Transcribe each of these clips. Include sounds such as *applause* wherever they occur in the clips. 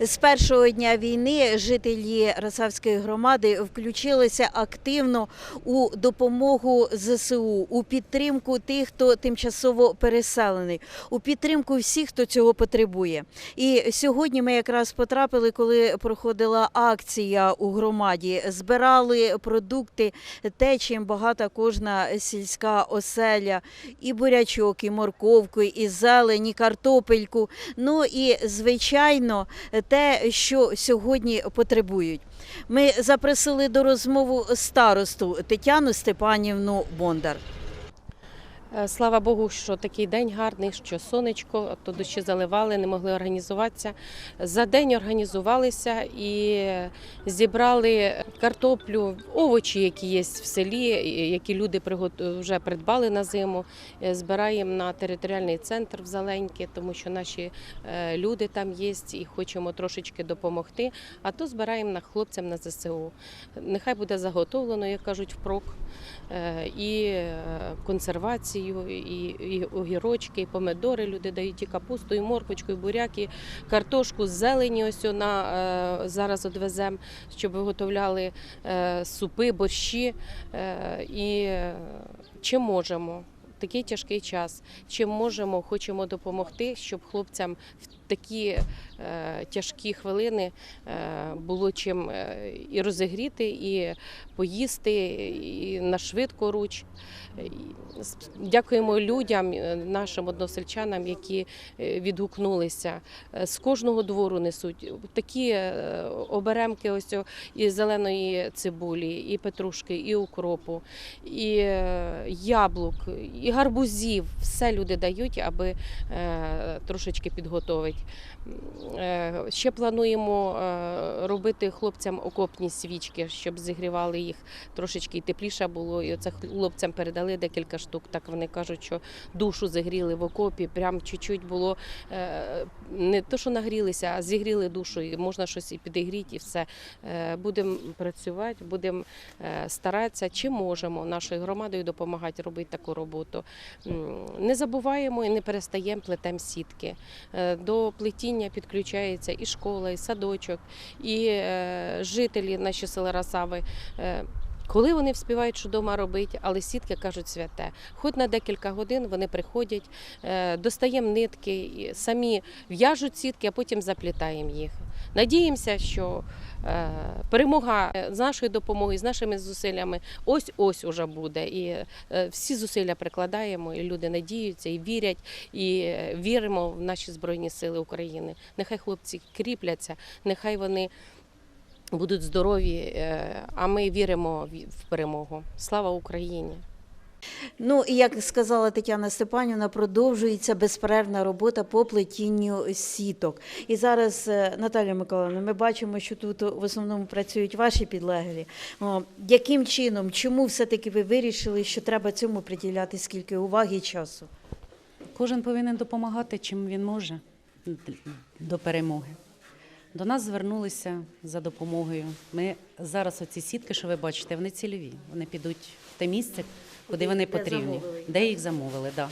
З першого дня війни жителі Расавської громади включилися активно у допомогу ЗСУ, у підтримку тих, хто тимчасово переселений, у підтримку всіх, хто цього потребує. І сьогодні ми якраз потрапили, коли проходила акція у громаді. Збирали продукти, те, чим багата кожна сільська оселя, і бурячок, і морковку, і зелень, і картопельку. Ну і звичайно, те, що сьогодні потребують. Ми запросили до розмови старосту Тетяну Степанівну Бондар. Е, Слава Богу, що такий день гарний, що сонечко, то дощі заливали, не могли організуватися. За день організувалися і зібрали картоплю, овочі, які є в селі, які люди вже придбали на зиму. Е, Збираємо на територіальний центр в Зеленьки, тому що наші е, люди там є і хочемо трошечки допомогти. А то збираємо на хлопцям на ЗСУ. Нехай буде заготовлено, як кажуть, впрок. І е, консервацію, і, і огірочки, і помидори люди дають, і капусту, і морквочку, і буряк, і картошку зелені. Ось на е, зараз одвеземо, щоб виготовляли е, супи, борщі. Е, і чи можемо. Такий тяжкий час. Чим можемо, хочемо допомогти, щоб хлопцям в такі е, тяжкі хвилини е, було чим е, і розігріти, і поїсти, і на швидко руч. Дякуємо людям, нашим односельчанам, які відгукнулися. З кожного двору несуть такі оберемки ось і зеленої цибулі, і петрушки, і укропу, і яблук, і гарбузів. Все люди дають, аби трошечки підготовити. Е, Ще плануємо е, робити хлопцям окопні свічки, щоб зігрівали їх трошечки і тепліше було. І оце хлопцям передали декілька штук. Так вони кажуть, що душу зігріли в окопі. Прям чуть-чуть було е, не то, що нагрілися, а зігріли душу. І можна щось і підігріти, і все. Е, Будемо працювати, будемо старатися, чи можемо нашою громадою допомагати робити таку роботу. Не забуваємо і не перестаємо плетем сітки. Е, До плетіння підключається і школа, і садочок, і е, жителі наші села Расави. Коли вони вспівають, що вдома робити, але сітки кажуть святе. Хоч на декілька годин вони приходять, е, достаємо нитки, самі в'яжуть сітки, а потім заплітаємо їх. Надіємося, що е, перемога е, з нашою допомогою, з нашими зусиллями ось ось уже буде. І всі зусилля прикладаємо, і люди надіються, і вірять, і віримо в наші збройні сили України. Нехай хлопці кріпляться, нехай вони будуть здорові, е, а ми віримо в- перемогу. Слава Україні! Ну і як сказала Тетяна Степанівна, продовжується безперервна робота по плетінню сіток. І зараз, е, Наталія Миколаївна, ми бачимо, що тут в основному працюють ваші підлеглі. О, яким чином, чому все-таки ви вирішили, що треба цьому приділяти скільки уваги і часу? Кожен повинен допомагати, чим він може до перемоги. До нас звернулися за допомогою. Ми зараз оці сітки, що ви бачите, вони цільові. Вони підуть в те місце, куди вони потрібні, де їх замовили. Да.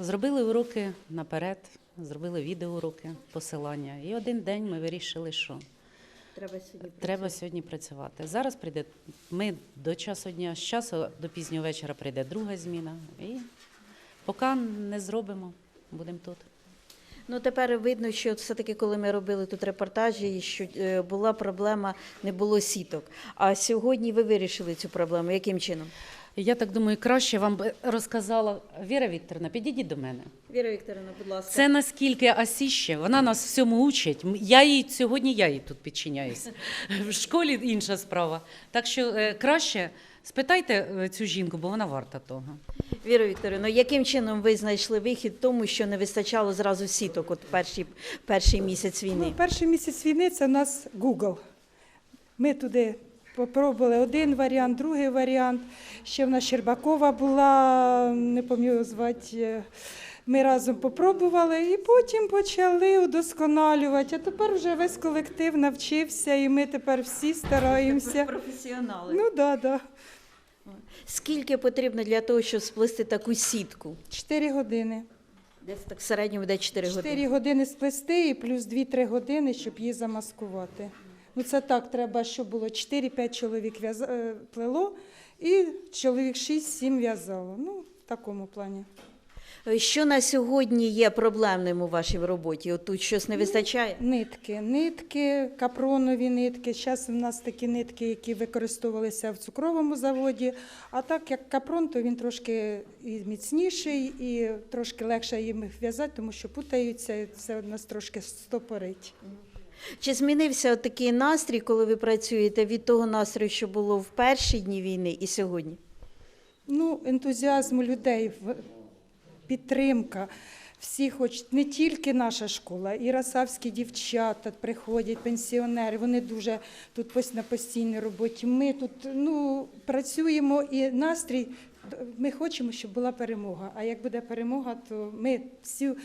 Зробили уроки наперед, зробили відеоуроки, посилання. І один день ми вирішили, що Треба сьогодні треба сьогодні працювати. Зараз прийде ми до часу дня, з часу до пізнього вечора прийде друга зміна. І поки не зробимо, будемо тут. Ну тепер видно, що все-таки, коли ми робили тут репортажі, що е, була проблема, не було сіток. А сьогодні ви вирішили цю проблему. Яким чином? Я так думаю, краще вам би розказала Віра Вікторовна, підійдіть до мене. Віра Вікторовна, будь ласка. Це наскільки асіще, вона нас всьому учить. Я їй сьогодні я їй тут підчиняюсь. *laughs* В школі інша справа. Так що е, краще спитайте е, цю жінку, бо вона варта того. Віра Вікторівна, яким чином ви знайшли вихід тому, що не вистачало зразу сіток от перший, перший місяць війни? Ну, перший місяць війни це у нас Google. Ми туди попробували один варіант, другий варіант. Ще в нас Щербакова була, не пам'ятаю звати. Ми разом попробували і потім почали удосконалювати. А тепер вже весь колектив навчився, і ми тепер всі стараємося. Професіонали. Ну так, да, так. Скільки потрібно для того, щоб сплести таку сітку? Чотири години. Десь так в середньому йде 4 години. 4 години сплести і плюс 2-3 години, щоб її замаскувати. Ну це так, треба, щоб було 4-5 чоловік в'яз- е, плело і чоловік 6-7 в'язало. Ну, в такому плані. Що на сьогодні є проблемним у вашій роботі? От тут щось не вистачає? Нитки, нитки, капронові нитки. Зараз у нас такі нитки, які використовувалися в цукровому заводі. А так як капрон, то він трошки і міцніший, і трошки легше їм їх в'язати, тому що путаються, і це у нас трошки стопорить. Чи змінився такий настрій, коли ви працюєте від того настрою, що було в перші дні війни і сьогодні? Ну, ентузіазм у людей, підтримка. Всі хочуть, не тільки наша школа, і расавські дівчата приходять, пенсіонери, вони дуже тут на постійній роботі. Ми тут ну, працюємо і настрій, ми хочемо, щоб була перемога. А як буде перемога, то ми всю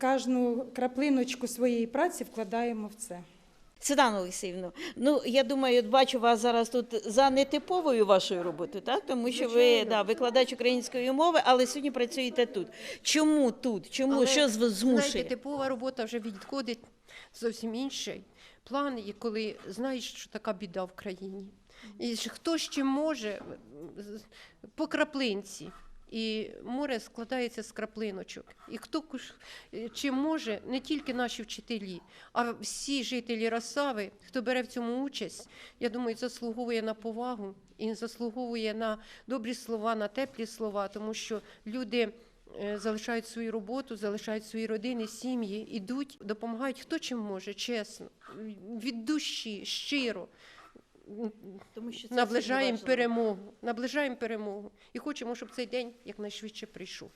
кожну краплиночку своєї праці вкладаємо в це. Світлана Олексіївна, ну я думаю, бачу вас зараз тут за нетиповою вашою роботою, так? Тому що ви да, викладач української мови, але сьогодні працюєте тут. Чому тут? Чому? Але, що змушує? Знаєте, типова робота вже відходить зовсім інший план, і коли знаєш, що така біда в країні. І хто ще може по краплинці. І море складається з краплиночок. І хто е, чи може не тільки наші вчителі, а всі жителі Росави, хто бере в цьому участь, я думаю, заслуговує на повагу і заслуговує на добрі слова, на теплі слова, тому що люди е, залишають свою роботу, залишають свої родини, сім'ї, ідуть, допомагають хто чим може, чесно, від душі, щиро. Тому що це Наближаємо перемогу, наближаємо перемогу. І хочемо, щоб цей день якнайшвидше прийшов.